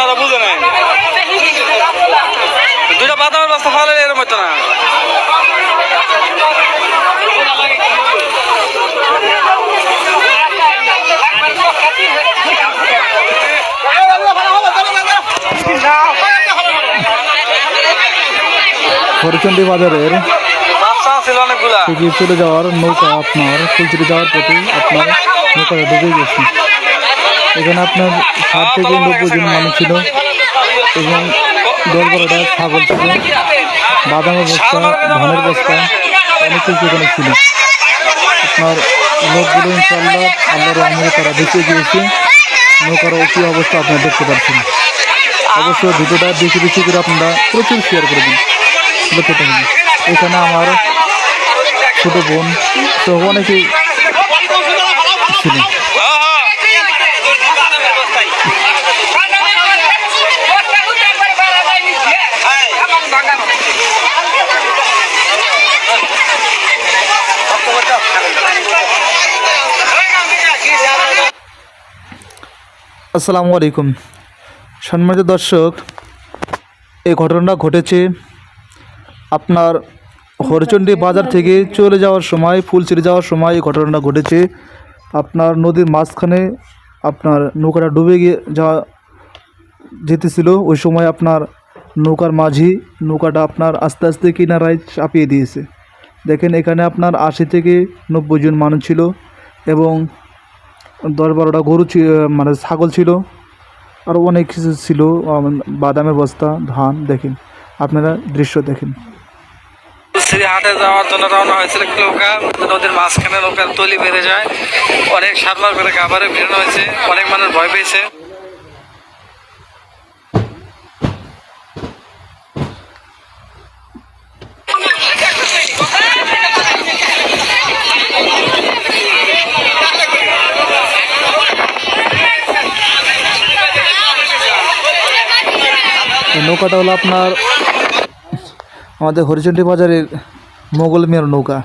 ওনারা বুঝে নাই। দুইটা বাদামের বস্তা ফালে এরম হতো না। হরিচন্ডী বাজারের চলে যাওয়ার নৌকা আপনার ফুলচুরি যাওয়ার প্রতি আপনার নৌকা ঢুকে গেছে। এখানে আপনার ষাট থেকে নব্বই জন মানুষ ছিল এবং দশ বারোটা ছাগল ছিল। বাদামের বস্তা, ধানের বস্তা, অনেক কিছু এখানে ছিল। আপনার লোকগুলো ইনশাল্লাহ আল্লাহর রহমতে তারা বেঁচে গিয়েছে। নৌকার কি অবস্থা আপনারা দেখতে পাচ্ছেন। অবশ্যই ভিডিওটা বেশি বেশি করে আপনারা প্রচুর শেয়ার করে দিন। দেখতে এখানে আমার ছোট বোন তো অনেকেই ছিল আসসালামু আলাইকুম। সম্মানিত দর্শক, এই ঘটনাটা ঘটেছে আপনার হরচণ্ডী বাজার থেকে চলে যাওয়ার সময় ফুলচিরি যাওয়ার সময় এই ঘটনাটা ঘটেছে। আপনার নদীর মাঝখানে আপনার নৌকাটা ডুবে গিয়ে যাওয়া যেতেছিল। ওই সময় আপনার নৌকার মাঝি নৌকাটা আপনার আস্তে আস্তে কিনারায় চাপিয়ে দিয়েছে। দেখেন এখানে আপনার আশি থেকে নব্বই জন মানুষ ছিল এবং দশ গরু মানে ছাগল ছিল। আর অনেক কিছু ছিল বাদামের বস্তা, ধান, দেখেন। আপনারা দৃশ্য দেখেন। হাটে যাওয়ার জন্য রওনা হয়েছিল নৌকা। নদীর মাঝখানে নৌকার তলি বেড়ে যায়। অনেক সাদমার করে খাবারে বেরোনো হয়েছে অনেক মানুষ ভয় পেয়েছে। এই নৌকাটা হলো আপনার আমাদের হরিচন্ডী বাজারের মোগল মিয়ার নৌকা।